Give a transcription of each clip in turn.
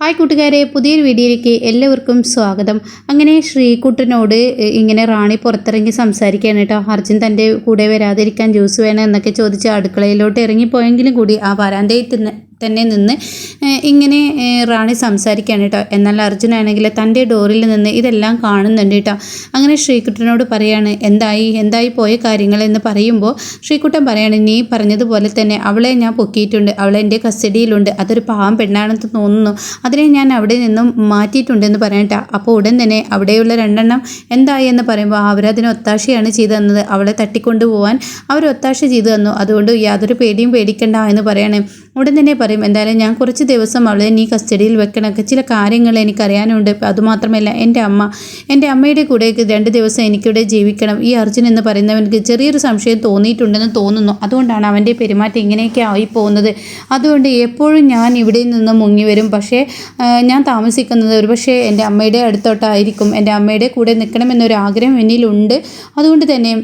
Hi കൂട്ടുകാരെ പുതിയൊരു വീഡിയോയിലേക്ക് എല്ലാവർക്കും സ്വാഗതം. അങ്ങനെ ശ്രീകുട്ടനോട് ഇങ്ങനെ റാണി പുറത്തിറങ്ങി സംസാരിക്കുകയാണ് കേട്ടോ. അർജുൻ തന്റെ കൂടെ വരാതിരിക്കാൻ ജ്യൂസ് വേണം എന്നൊക്കെ ചോദിച്ച് അടുക്കളയിലോട്ട് ഇറങ്ങിപ്പോയെങ്കിലും കൂടി ആ വരാന്തയിൽ തന്നെ നിന്ന് ഇങ്ങനെ റാണി സംസാരിക്കുകയാണ് കേട്ടോ. എന്നാൽ അർജുനാണെങ്കിൽ തന്റെ ഡോറിൽ നിന്ന് ഇതെല്ലാം കാണുന്നുണ്ട് കേട്ടോ. അങ്ങനെ ശ്രീകുട്ടനോട് പറയാണ് എന്തായി? എന്തായി പോയ കാര്യങ്ങൾ? എന്ന് പറയുമ്പോൾ ശ്രീകുട്ടൻ പറയാണ് നീ പറഞ്ഞതുപോലെ തന്നെ അവളെ ഞാൻ പൊക്കിയിട്ടുണ്ട്. അവളെ എന്റെ കസ്റ്റഡിയിലുണ്ട്. അതൊരു പാവം പെണ്ണാണെന്ന് തോന്നുന്നു. അതിനെ ഞാൻ അവിടെ നിന്നും മാറ്റിയിട്ടുണ്ടെന്ന് പറയട്ടെ അപ്പോൾ ഉടൻ തന്നെ അവിടെയുള്ള രണ്ടെണ്ണം എന്തായി? എന്ന് പറയുമ്പോൾ അവരതിന് ഒത്താശയാണ് ചെയ്തു തന്നത്. അവളെ തട്ടിക്കൊണ്ടുപോകാൻ അവർ ഒത്താശ ചെയ്തു തന്നു. അതുകൊണ്ട് യാതൊരു പേടിയും പേടിക്കണ്ട എന്ന് പറയണേ. ഉടൻ തന്നെ പറയും എന്തായാലും ഞാൻ കുറച്ച് ദിവസം അവളെ നീ കസ്റ്റഡിയിൽ വെക്കണമൊക്കെ ചില കാര്യങ്ങൾ എനിക്കറിയാനുണ്ട്. അതുമാത്രമല്ല എന്റെ അമ്മ എന്റെ അമ്മയുടെ കൂടെ രണ്ട് ദിവസം എനിക്കിവിടെ ജീവിക്കണം. ഈ അർജുൻ എന്ന് പറയുന്നവനക്ക് ചെറിയൊരു സംശയം തോന്നിയിട്ടുണ്ടെന്ന് തോന്നുന്നു. അതുകൊണ്ടാണ് അവന്റെ പെരുമാറ്റം ഇങ്ങനെയൊക്കെ ആയി പോകുന്നത് അതുകൊണ്ട് എപ്പോഴും ഞാൻ ഇവിടെ നിന്ന് മുങ്ങി വരും. പക്ഷേ ഞാൻ താമസിക്കുന്നത് ഒരു പക്ഷേ എന്റെ അമ്മയുടെ അടുത്തോട്ടായിരിക്കും. എന്റെ അമ്മയുടെ കൂടെ നിൽക്കണമെന്നൊരു ആഗ്രഹം എന്നിലുണ്ട്. അതുകൊണ്ട് തന്നെ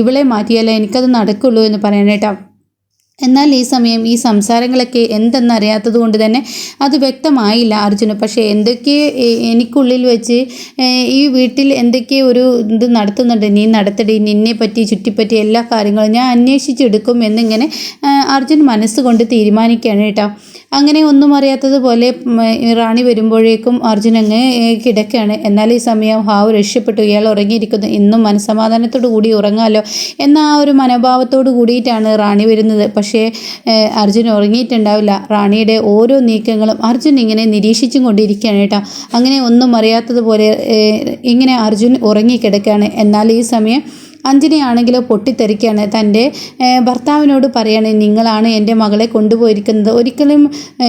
ഇവളെ മാറ്റിയാലേ എനിക്കത് നടക്കുള്ളൂ എന്ന് പറയാനേട്ടാ എന്നാൽ ഈ സമയം ഈ സംസാരങ്ങളൊക്കെ എന്തെന്നറിയാത്തത് കൊണ്ട് തന്നെ അത് വ്യക്തമായില്ല അർജുന്. പക്ഷേ എന്തൊക്കെ എനിക്കുള്ളിൽ വെച്ച് ഈ വീട്ടിൽ എന്തൊക്കെ ഒരു ഇത് നടത്തുന്നുണ്ട് നീ നടത്തടി നിന്നെ പറ്റി ചുറ്റിപ്പറ്റി എല്ലാ കാര്യങ്ങളും ഞാൻ അന്വേഷിച്ചെടുക്കും എന്നിങ്ങനെ അർജുൻ മനസ്സുകൊണ്ട് തീരുമാനിക്കുകയാണ് കേട്ടോ. അങ്ങനെ ഒന്നും അറിയാത്തതുപോലെ റാണി വരുമ്പോഴേക്കും അർജുൻ അങ്ങ് കിടക്കുകയാണ് എന്നാൽ ഈ സമയം ഹാവ് രക്ഷപ്പെട്ടു. ഇയാൾ ഉറങ്ങിയിരിക്കുന്നു. ഇന്നും മനസമാധാനത്തോടു കൂടി ഉറങ്ങാമല്ലോ എന്ന ആ ഒരു മനോഭാവത്തോടു കൂടിയിട്ടാണ് റാണി വരുന്നത്. പക്ഷേ അർജുൻ ഉറങ്ങിയിട്ടുണ്ടാവില്ല. റാണിയുടെ ഓരോ നീക്കങ്ങളും അർജുൻ ഇങ്ങനെ നിരീക്ഷിച്ചും കൊണ്ടിരിക്കുകയാണ് കേട്ടോ. അങ്ങനെ ഒന്നും അറിയാത്തതുപോലെ ഇങ്ങനെ അർജുൻ ഉറങ്ങിക്കിടക്കുകയാണ് എന്നാൽ ഈ സമയം അഞ്ജനയാണെങ്കിലോ പൊട്ടിത്തെറിക്കുകയാണ് തന്റെ ഭർത്താവിനോട് പറയാണ് നിങ്ങളാണ് എന്റെ മകളെ കൊണ്ടുപോയിരിക്കുന്നത്. ഒരിക്കലും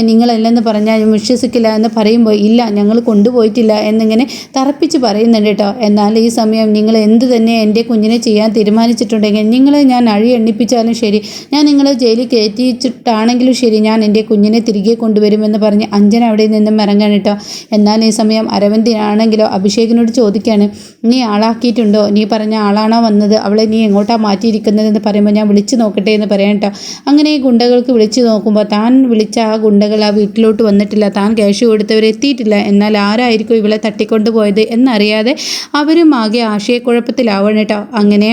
നിങ്ങളല്ലെന്ന് പറഞ്ഞാൽ വിശ്വസിക്കില്ല എന്ന് പറയുമ്പോൾ ഇല്ല ഞങ്ങൾ കൊണ്ടുപോയിട്ടില്ല എന്നിങ്ങനെ തറപ്പിച്ച് പറയുന്നുണ്ട് കേട്ടോ. എന്നാൽ ഈ സമയം നിങ്ങൾ എന്ത് തന്നെ എന്റെ കുഞ്ഞിനെ ചെയ്യാൻ തീരുമാനിച്ചിട്ടുണ്ടെങ്കിൽ നിങ്ങളെ ഞാൻ അഴി എണ്ണിപ്പിച്ചാലും ശരി. ഞാൻ നിങ്ങളെ ജയിലിൽ കയറ്റിച്ചിട്ടാണെങ്കിലും ശരി ഞാൻ എന്റെ കുഞ്ഞിനെ തിരികെ കൊണ്ടുവരുമെന്ന് പറഞ്ഞ് അഞ്ജന അവിടെ നിന്നും ഇറങ്ങാൻ കേട്ടോ. എന്നാൽ ഈ സമയം അരവിന്ദിനാണെങ്കിലോ അഭിഷേകിനോട് ചോദിക്കുകയാണ് നീ ആളാക്കിയിട്ടുണ്ടോ? നീ പറഞ്ഞ ആളാണോ വന്നത്? അവളെ നീ എങ്ങോട്ടാ മാറ്റിയിരിക്കുന്നതെന്ന് പറയുമ്പോൾ ഞാൻ വിളിച്ചു നോക്കട്ടെ എന്ന് പറയാം കേട്ടോ അങ്ങനെ ഈ ഗുണ്ടകൾക്ക് വിളിച്ചു നോക്കുമ്പോൾ താൻ വിളിച്ച ആ ഗുണ്ടകൾ ആ വീട്ടിലോട്ട് വന്നിട്ടില്ല. താൻ ക്യാഷ് കൊടുത്തവർ എത്തിയിട്ടില്ല. എന്നാൽ ആരായിരിക്കും ഇവളെ തട്ടിക്കൊണ്ടു പോയത് എന്നറിയാതെ അവരും ആകെ ആശയക്കുഴപ്പത്തിലാവണം കേട്ടോ അങ്ങനെ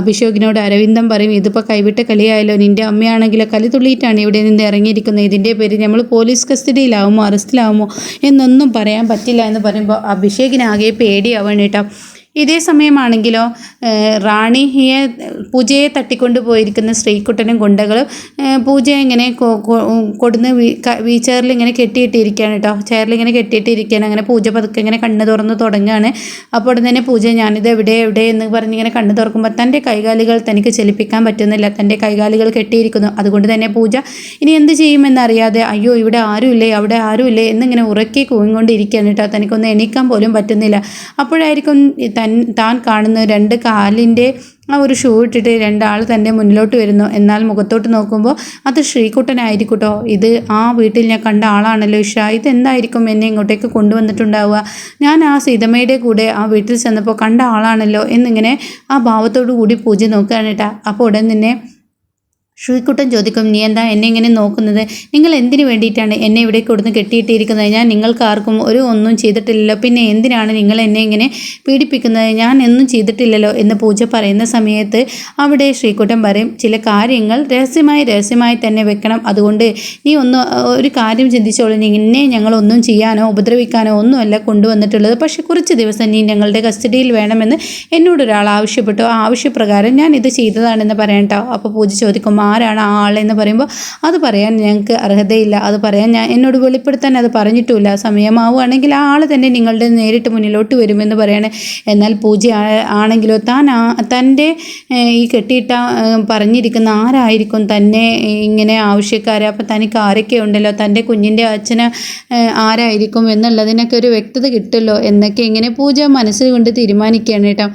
അഭിഷേകിനോട് അരവിന്ദം പറയും ഇതിപ്പോൾ കൈവിട്ട കളിയായല്ലോ. നിന്റെ അമ്മയാണെങ്കിലോ കലി തുള്ളിയിട്ടാണ് ഇവിടെ നിന്ന് ഇറങ്ങിയിരിക്കുന്നത്. ഇതിന്റെ പേര് നമ്മൾ പോലീസ് കസ്റ്റഡിയിലാവുമോ അറസ്റ്റിലാവുമോ എന്നൊന്നും പറയാൻ പറ്റില്ല എന്ന് പറയുമ്പോൾ അഭിഷേകിനാകെ പേടിയാവണം കേട്ടോ ഇതേ സമയമാണെങ്കിലോ റാണി റാണിയെ പൂജയെ തട്ടിക്കൊണ്ട് പോയിരിക്കുന്ന ശ്രീകുട്ടനും ഗുണ്ടകളും പൂജ ഇങ്ങനെ കൊടുന്ന് വീ ചെയറിൽ ഇങ്ങനെ കെട്ടിയിട്ടിരിക്കുകയാണ് കേട്ടോ ചെയറിൽ ഇങ്ങനെ കെട്ടിയിട്ടിരിക്കുകയാണ്. അങ്ങനെ പൂജ പതുക്കെ ഇങ്ങനെ കണ്ണ് തുറന്ന് തുടങ്ങുകയാണ്. അപ്പോൾ ഉടൻ തന്നെ പൂജ ഞാനിത് എവിടെ എവിടെ? എന്ന് പറഞ്ഞ് ഇങ്ങനെ കണ്ണു തുറക്കുമ്പോൾ തന്റെ കൈകാലുകൾ തനിക്ക് ചലിപ്പിക്കാൻ പറ്റുന്നില്ല. തന്റെ കൈകാലുകൾ കെട്ടിയിരിക്കുന്നു. അതുകൊണ്ട് തന്നെ പൂജ ഇനി എന്ത് ചെയ്യുമെന്നറിയാതെ അയ്യോ ഇവിടെ ആരുമില്ലേ? അവിടെ ആരുമില്ലേ? എന്നിങ്ങനെ ഉറക്കി കൂങ്ങിക്കൊണ്ടിരിക്കുകയാണ് കേട്ടോ തനിക്കൊന്ന് എണീക്കാൻ പോലും പറ്റുന്നില്ല. അപ്പോഴായിരിക്കും തൻ കാണുന്ന രണ്ട് കാലിന്റെ ആ ഒരു ഷൂ ഇട്ടിട്ട് രണ്ടാൾ തന്റെ മുന്നിലോട്ട് വരുന്നു. എന്നാൽ മുഖത്തോട്ട് നോക്കുമ്പോൾ അത് ശ്രീകുട്ടനായിരിക്കട്ടോ. ഇത് ആ വീട്ടിൽ ഞാൻ കണ്ട ആളാണല്ലോ ഇഷ. ഇതെന്തായിരിക്കും എന്നെ ഇങ്ങോട്ടേക്ക് കൊണ്ടുവന്നിട്ടുണ്ടാവുക? ഞാൻ ആ സീതമ്മയുടെ കൂടെ ആ വീട്ടിൽ ചെന്നപ്പോൾ കണ്ട ആളാണല്ലോ എന്നിങ്ങനെ ആ ഭാവത്തോടു കൂടി പൂജ നോക്കുകയാണ് കേട്ടാ അപ്പോൾ ഉടൻ തന്നെ ശ്രീകുട്ടൻ ചോദിക്കും നീ എന്താ എന്നെ ഇങ്ങനെ നോക്കുന്നത്? നിങ്ങൾ എന്തിനു വേണ്ടിയിട്ടാണ് എന്നെ ഇവിടെ കൊടുന്ന് കെട്ടിയിട്ടിരിക്കുന്നത്? ഞാൻ നിങ്ങൾക്ക് ആർക്കും ഒരു ഒന്നും ചെയ്തിട്ടില്ലല്ലോ. പിന്നെ എന്തിനാണ് നിങ്ങൾ എന്നെ ഇങ്ങനെ പീഡിപ്പിക്കുന്നത്? ഞാൻ ഒന്നും ചെയ്തിട്ടില്ലല്ലോ. എന്ന് പൂജ പറയുന്ന സമയത്ത് അവിടെ ശ്രീക്കുട്ടൻ പറയും ചില കാര്യങ്ങൾ രഹസ്യമായി രഹസ്യമായി തന്നെ വെക്കണം. അതുകൊണ്ട് നീ ഒന്ന് ഒരു കാര്യം ചിന്തിച്ചോളൂ. നിന്നെ ഞങ്ങളൊന്നും ചെയ്യാനോ ഉപദ്രവിക്കാനോ ഒന്നുമല്ല കൊണ്ടുവന്നിട്ടുള്ളത്. പക്ഷേ കുറച്ച് ദിവസം നീ ഞങ്ങളുടെ കസ്റ്റഡിയിൽ വേണമെന്ന് എന്നോട് ഒരാൾ ആവശ്യപ്പെട്ടു. ആ ആവശ്യപ്രകാരം ഞാൻ ഇത് ചെയ്തതാണെന്ന് പറയട്ടോ അപ്പോൾ പൂജ ചോദിക്കും ആരാണ് ആ ആളെന്ന് പറയുമ്പോൾ അത് പറയാൻ ഞങ്ങൾക്ക് അർഹതയില്ല. അത് പറയാൻ ഞാൻ എന്നോട് വെളിപ്പെടുത്താൻ അത് പറഞ്ഞിട്ടുമില്ല. സമയമാവുകയാണെങ്കിൽ ആ ആൾ തന്നെ നിങ്ങളുടെ നേരിട്ട് മുന്നിലോട്ട് വരുമെന്ന് പറയണേ. എന്നാൽ പൂജ ആണെങ്കിലോ താൻ തന്റെ ഈ കെട്ടിയിട്ട പറഞ്ഞിരിക്കുന്ന ആരായിരിക്കും തന്നെ ഇങ്ങനെ ആവശ്യക്കാരെ? അപ്പോൾ തനിക്ക് ആരൊക്കെ ഉണ്ടല്ലോ? തന്റെ കുഞ്ഞിന്റെ അച്ഛന് ആരായിരിക്കും എന്നുള്ളതിനൊക്കെ ഒരു വ്യക്തത കിട്ടുമല്ലോ എന്നൊക്കെ ഇങ്ങനെ പൂജ മനസ്സിൽ കൊണ്ട് തീരുമാനിക്കുകയാണ് കേട്ടോ.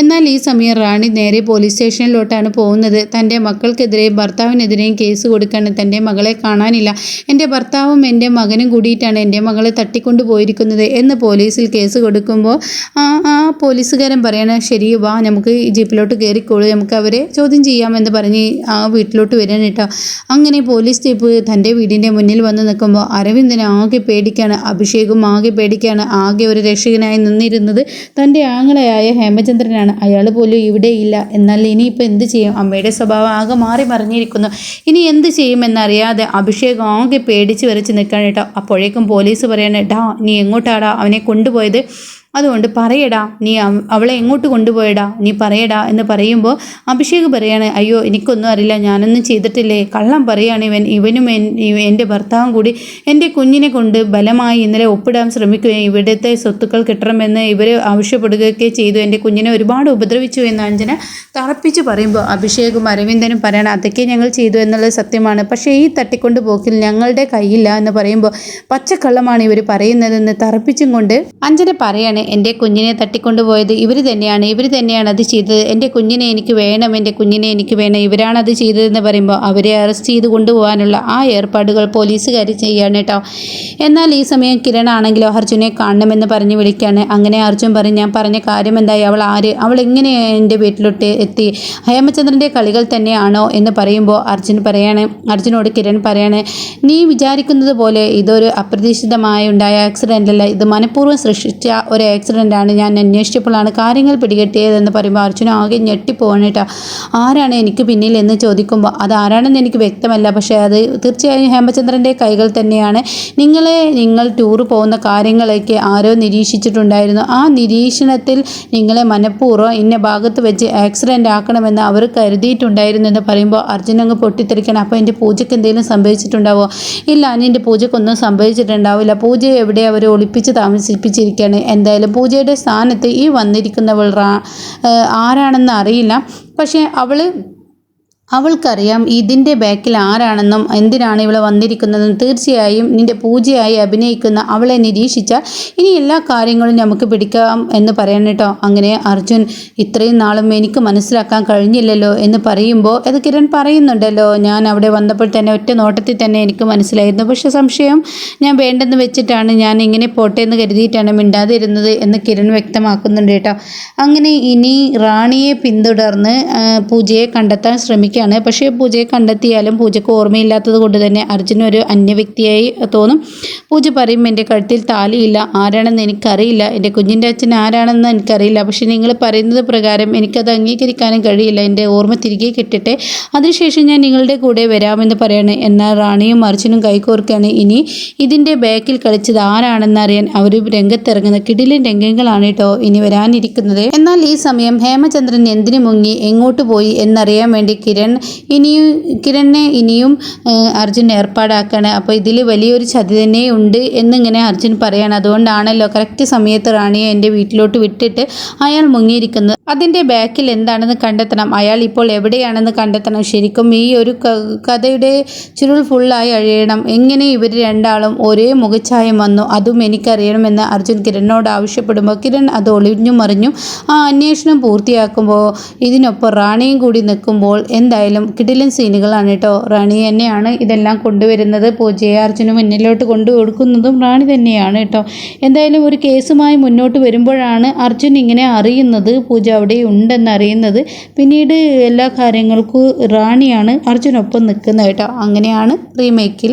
എന്നാൽ ഈ സമയം റാണി നേരെ പോലീസ് സ്റ്റേഷനിലോട്ടാണ് പോകുന്നത്. തന്റെ മക്കൾക്കെതിരെ ഭർത്താവിനെതിരെയും കേസ് കൊടുക്കാണ് തന്റെ മകളെ കാണാനില്ല. എന്റെ ഭർത്താവും എന്റെ മകനും കൂടിയിട്ടാണ് എന്റെ മകളെ തട്ടിക്കൊണ്ടു പോയിരിക്കുന്നത് എന്ന് പോലീസിൽ കേസ് കൊടുക്കുമ്പോൾ ആ ആ പോലീസുകാരൻ പറയണ ശരി വാ നമുക്ക് ജീപ്പിലോട്ട് കയറിക്കോളൂ. നമുക്ക് അവരെ ചോദ്യം ചെയ്യാമെന്ന് പറഞ്ഞ് ആ വീട്ടിലോട്ട് വരാൻ കേട്ടോ. അങ്ങനെ പോലീസ് ജീപ്പ് തന്റെ വീടിന്റെ മുന്നിൽ വന്ന് നിൽക്കുമ്പോൾ അരവിന്ദൻ ആകെ പേടിക്കാണ് അഭിഷേകും ആകെ പേടിക്കാണ്. ആകെ ഒരു രക്ഷകനായി നിന്നിരുന്നത് തന്റെ ആങ്ങളയായ ഹേമചന്ദ്രനാണ്. അയാൾ പോലും ഇല്ല. എന്നാൽ ഇനിയിപ്പോൾ എന്ത് ചെയ്യും? അമ്മയുടെ സ്വഭാവം ആകെ മാറി മറിഞ്ഞിരിക്കുന്നു ഇനി എന്ത് ചെയ്യുമെന്നറിയാതെ അഭിഷേകം ആകെ പേടിച്ച് വരച്ച് നിൽക്കാൻ കേട്ടോ. അപ്പോഴേക്കും പോലീസ് പറയണേ ഡാ നീ എങ്ങോട്ടാടാ അവനെ കൊണ്ടുപോയത്? അതുകൊണ്ട് പറയടാ നീ അവളെ എങ്ങോട്ട് കൊണ്ടുപോയടാ നീ പറയടാ എന്ന് പറയുമ്പോൾ അഭിഷേക് പറയാണ് അയ്യോ എനിക്കൊന്നും അറിയില്ല ഞാനൊന്നും ചെയ്തിട്ടില്ലേ? കള്ളം പറയാണ് ഇവൻ ഇവനും എന്റെ ഭർത്താവും കൂടി എന്റെ കുഞ്ഞിനെ കൊണ്ട് ബലമായി ഇന്നലെ ഒപ്പിടാൻ ശ്രമിക്കുകയും ഇവിടുത്തെ സ്വത്തുക്കൾ കിട്ടണമെന്ന് ഇവർ ആവശ്യപ്പെടുകയൊക്കെ ചെയ്തു. എന്റെ കുഞ്ഞിനെ ഒരുപാട് ഉപദ്രവിച്ചു എന്ന് അഞ്ജന തറപ്പിച്ച് പറയുമ്പോൾ അഭിഷേകും അരവിന്ദനും പറയണം അതൊക്കെ ഞങ്ങൾ ചെയ്തു എന്നുള്ളത് സത്യമാണ്. പക്ഷേ ഈ തട്ടിക്കൊണ്ട് പോക്കിൽ ഞങ്ങളുടെ കയ്യില്ല എന്ന് പറയുമ്പോൾ പച്ചക്കള്ളമാണ് ഇവർ പറയുന്നതെന്ന് തറപ്പിച്ചും കൊണ്ട് അഞ്ജന പറയാണ് എന്റെ കുഞ്ഞിനെ തട്ടിക്കൊണ്ടുപോയത്. ഇവർ തന്നെയാണ്. ഇവർ തന്നെയാണ് അത് ചെയ്തത്. എന്റെ കുഞ്ഞിനെ എനിക്ക് വേണം. എന്റെ കുഞ്ഞിനെ എനിക്ക് വേണം. ഇവരാണത് ചെയ്തതെന്ന് പറയുമ്പോൾ അവരെ അറസ്റ്റ് ചെയ്ത് കൊണ്ടുപോകാനുള്ള ആ ഏർപ്പാടുകൾ പോലീസുകാർ ചെയ്യാണ് കേട്ടോ. എന്നാൽ ഈ സമയം കിരൺ ആണെങ്കിലോ അർജുനെ കാണണമെന്ന് പറഞ്ഞ് വിളിക്കുകയാണ്. അങ്ങനെ അർജുൻ പറഞ്ഞ് ഞാൻ പറഞ്ഞ കാര്യം എന്തായി? അവൾ ആര്? അവൾ എങ്ങനെ എന്റെ വീട്ടിലോട്ട് എത്തി? ഹേമചന്ദ്രന്റെ കളികൾ തന്നെയാണോ? എന്ന് പറയുമ്പോൾ അർജുൻ പറയാണ് അർജുനോട് കിരൺ പറയാണ് നീ വിചാരിക്കുന്നത് പോലെ ഇതൊരു അപ്രതീക്ഷിതമായി ഉണ്ടായ ആക്സിഡന്റ് അല്ല. ഇത് മനഃപൂർവം സൃഷ്ടിച്ച ഒരു ആക്സിഡന്റ് ആണ്. ഞാൻ അന്വേഷിച്ചപ്പോഴാണ് കാര്യങ്ങൾ പിടികെട്ടിയതെന്ന് പറയുമ്പോൾ അർജുന ആകെ ഞെട്ടിപ്പോവാണ് ആരാണ് എനിക്ക് പിന്നിൽ എന്ന് ചോദിക്കുമ്പോൾ അത് ആരാണെന്ന് എനിക്ക് വ്യക്തമല്ല. പക്ഷേ അത് തീർച്ചയായും ഹേമചന്ദ്രന്റെ കൈകൾ തന്നെയാണ്. നിങ്ങളെ നിങ്ങൾ ടൂർ പോകുന്ന കാര്യങ്ങളൊക്കെ ആരോ നിരീക്ഷിച്ചിട്ടുണ്ടായിരുന്നു. ആ നിരീക്ഷണത്തിൽ നിങ്ങളെ മനഃപൂർവം ഇന്ന ഭാഗത്ത് വെച്ച് ആക്സിഡന്റ് ആക്കണമെന്ന് അവർ കരുതിയിട്ടുണ്ടായിരുന്നു എന്ന് പറയുമ്പോൾ അർജുന അങ്ങ് പൊട്ടിത്തെറിക്കണം അപ്പോൾ എന്റെ പൂജയ്ക്ക് എന്തെങ്കിലും സംഭവിച്ചിട്ടുണ്ടാവോ? ഇല്ല അനിയന്റെ പൂജയ്ക്കൊന്നും സംഭവിച്ചിട്ടുണ്ടാവില്ല. പൂജ എവിടെ അവർ ഒളിപ്പിച്ച് താമസിപ്പിച്ചിരിക്കുകയാണ്? എന്തായാലും പൂജയുടെ സ്ഥാനത്ത് ഈ വന്നിരിക്കുന്നവൾ ആരാണെന്ന് അറിയില്ല. പക്ഷേ അവൾ അവൾക്കറിയാം ഇതിന്റെ ബാക്കിൽ ആരാണെന്നും എന്തിനാണ് ഇവൾ വന്നിരിക്കുന്നതെന്നും തീർച്ചയായും നിന്റെ പൂജയായി അഭിനയിക്കുന്ന അവളെ നിരീക്ഷിച്ചാൽ ഇനി എല്ലാ കാര്യങ്ങളും നമുക്ക് പിടിക്കാം എന്ന് പറയണം കേട്ടോ. അങ്ങനെ അർജുൻ ഇത്രയും നാളും എനിക്ക് മനസ്സിലാക്കാൻ കഴിഞ്ഞില്ലല്ലോ എന്ന് പറയുമ്പോൾ അത് കിരൺ പറയുന്നുണ്ടല്ലോ ഞാൻ അവിടെ വന്നപ്പോൾ തന്നെ ഒറ്റ നോട്ടത്തിൽ തന്നെ എനിക്ക് മനസ്സിലായിരുന്നു. പക്ഷെ സംശയം ഞാൻ വേണ്ടെന്ന് വെച്ചിട്ടാണ് ഞാൻ ഇങ്ങനെ പോട്ടെ എന്ന് കരുതിയിട്ടാണ് മിണ്ടാതിരുന്നത് എന്ന് കിരൺ വ്യക്തമാക്കുന്നുണ്ട് കേട്ടോ. അങ്ങനെ ഇനി റാണിയെ പിന്തുടർന്ന് പൂജയെ കണ്ടെത്താൻ ശ്രമിക്കുകയാണ് പക്ഷേ പൂജയെ കണ്ടെത്തിയാലും പൂജയ്ക്ക് ഓർമ്മയില്ലാത്തത് കൊണ്ട് തന്നെ അർജുൻ ഒരു അന്യവ്യക്തിയായി തോന്നും. പൂജ പറയും എന്റെ കഴുത്തിൽ താലിയില്ല. ആരാണെന്ന് എനിക്കറിയില്ല. എന്റെ കുഞ്ഞിന്റെ അച്ഛൻ ആരാണെന്ന് എനിക്കറിയില്ല. പക്ഷേ നിങ്ങൾ പറയുന്നത് പ്രകാരം എനിക്കത് അംഗീകരിക്കാനും കഴിയില്ല. എന്റെ ഓർമ്മ തിരികെ കിട്ടട്ടെ. അതിനുശേഷം ഞാൻ നിങ്ങളുടെ കൂടെ വരാമെന്ന് പറയാണ്. എന്നാൽ റാണിയും അർജുനും കൈകോർക്കാണ് ഇനി ഇതിന്റെ ബാക്കിൽ കളിച്ചത് ആരാണെന്ന് അറിയാൻ അവർ രംഗത്തിറങ്ങുന്ന കിടിലൻ രംഗങ്ങളാണ് കേട്ടോ ഇനി വരാനിരിക്കുന്നത്. എന്നാൽ ഈ സമയം ഹേമചന്ദ്രൻ എന്തിനു മുങ്ങി? എങ്ങോട്ട് പോയി? എന്നറിയാൻ വേണ്ടി കിരൺ ഇനിയും കിരണിനെ ഇനിയും അർജുൻ ഏർപ്പാടാക്കാണ്. അപ്പോൾ ഇതിൽ വലിയൊരു ചതി തന്നെ ഉണ്ട് എന്നിങ്ങനെ അർജുൻ പറയാണ്. അതുകൊണ്ടാണല്ലോ കറക്റ്റ് സമയത്ത് റാണിയെ എന്റെ വീട്ടിലോട്ട് വിട്ടിട്ട് അയാൾ മുങ്ങിയിരിക്കുന്നത്. അതിന്റെ ബാക്കിൽ എന്താണെന്ന് കണ്ടെത്തണം? അയാൾ ഇപ്പോൾ എവിടെയാണെന്ന് കണ്ടെത്തണം? ശരിക്കും ഈ ഒരു കഥയുടെ ചുരുൾ ഫുള്ളായി അഴിയണം. എങ്ങനെ ഇവർ രണ്ടാളും ഒരേ മുഖച്ഛായം വന്നു? അതും എനിക്കറിയണമെന്ന് അർജുൻ കിരണിനോട് ആവശ്യപ്പെടുമ്പോൾ കിരൺ അത് ഒളിഞ്ഞു മറിഞ്ഞു ആ അന്വേഷണം പൂർത്തിയാക്കുമ്പോൾ ഇതിനൊപ്പം റാണിയും കൂടി നിൽക്കുമ്പോൾ എന്തായാലും കിടിലൻ സീനുകളാണ് കേട്ടോ. റാണി തന്നെയാണ് ഇതെല്ലാം കൊണ്ടുവരുന്നത്. പൂജയെ അർജുനും മുന്നിലോട്ട് കൊണ്ടു കൊടുക്കുന്നതും റാണി തന്നെയാണ് കേട്ടോ. എന്തായാലും ഒരു കേസുമായി മുന്നോട്ട് വരുമ്പോഴാണ് അർജുൻ ഇങ്ങനെ അറിയുന്നത്. പൂജ അവിടെ ഉണ്ടെന്ന് അറിയുന്നത്. പിന്നീട് എല്ലാ കാര്യങ്ങൾക്കും റാണിയാണ് അർജുനൊപ്പം നിൽക്കുന്നത് കേട്ടോ. അങ്ങനെയാണ് റീമേക്കിൽ